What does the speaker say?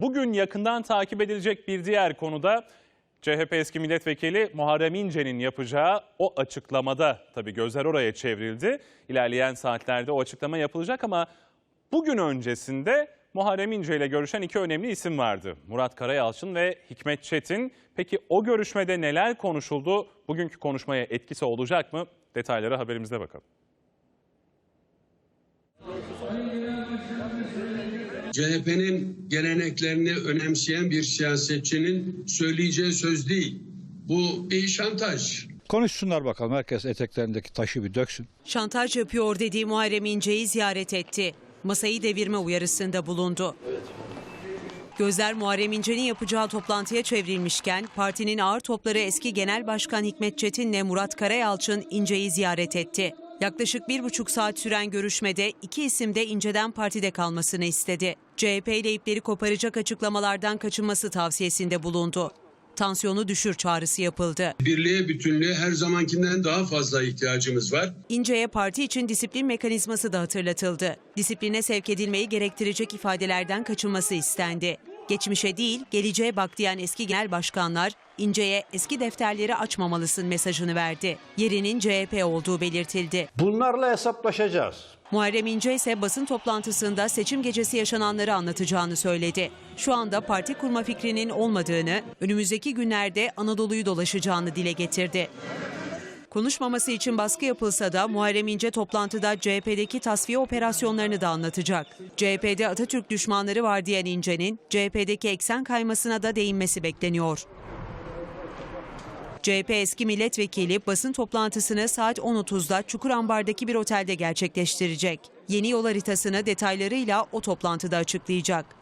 Bugün yakından takip edilecek bir diğer konuda CHP eski milletvekili Muharrem İnce'nin yapacağı o açıklamada tabii gözler oraya çevrildi. İlerleyen saatlerde o açıklama yapılacak ama bugün öncesinde Muharrem İnce ile görüşen iki önemli isim vardı. Murat Karayalçın ve Hikmet Çetin. Peki o görüşmede neler konuşuldu? Bugünkü konuşmaya etkisi olacak mı? Detaylara haberimizde bakalım. CHP'nin geleneklerini önemseyen bir siyasetçinin söyleyeceği söz değil. Bu bir şantaj. Konuşsunlar bakalım herkes eteklerindeki taşı bir döksün. Şantaj yapıyor dediği Muharrem İnce'yi ziyaret etti. Masayı devirme uyarısında bulundu. Gözler Muharrem İnce'nin yapacağı toplantıya çevrilmişken partinin ağır topları eski Genel Başkan Hikmet Çetin'le Murat Karayalçın İnce'yi ziyaret etti. Yaklaşık bir buçuk saat süren görüşmede iki isim de İnce'den partide kalmasını istedi. CHP ile ipleri koparacak açıklamalardan kaçınması tavsiyesinde bulundu. Tansiyonu düşür çağrısı yapıldı. Birliğe, bütünlüğe her zamankinden daha fazla ihtiyacımız var. İnce'ye parti için disiplin mekanizması da hatırlatıldı. Disipline sevk edilmeyi gerektirecek ifadelerden kaçınması istendi. Geçmişe değil, geleceğe bak diyen eski genel başkanlar İnce'ye eski defterleri açmamalısın mesajını verdi. Yerinin CHP olduğu belirtildi. Bunlarla hesaplaşacağız. Muharrem İnce ise basın toplantısında seçim gecesi yaşananları anlatacağını söyledi. Şu anda parti kurma fikrinin olmadığını, önümüzdeki günlerde Anadolu'yu dolaşacağını dile getirdi. Konuşmaması için baskı yapılsa da Muharrem İnce toplantıda CHP'deki tasfiye operasyonlarını da anlatacak. CHP'de Atatürk düşmanları var diyen İnce'nin CHP'deki eksen kaymasına da değinmesi bekleniyor. CHP eski milletvekili basın toplantısını saat 10.30'da Çukurambar'daki bir otelde gerçekleştirecek. Yeni yol haritasını detaylarıyla o toplantıda açıklayacak.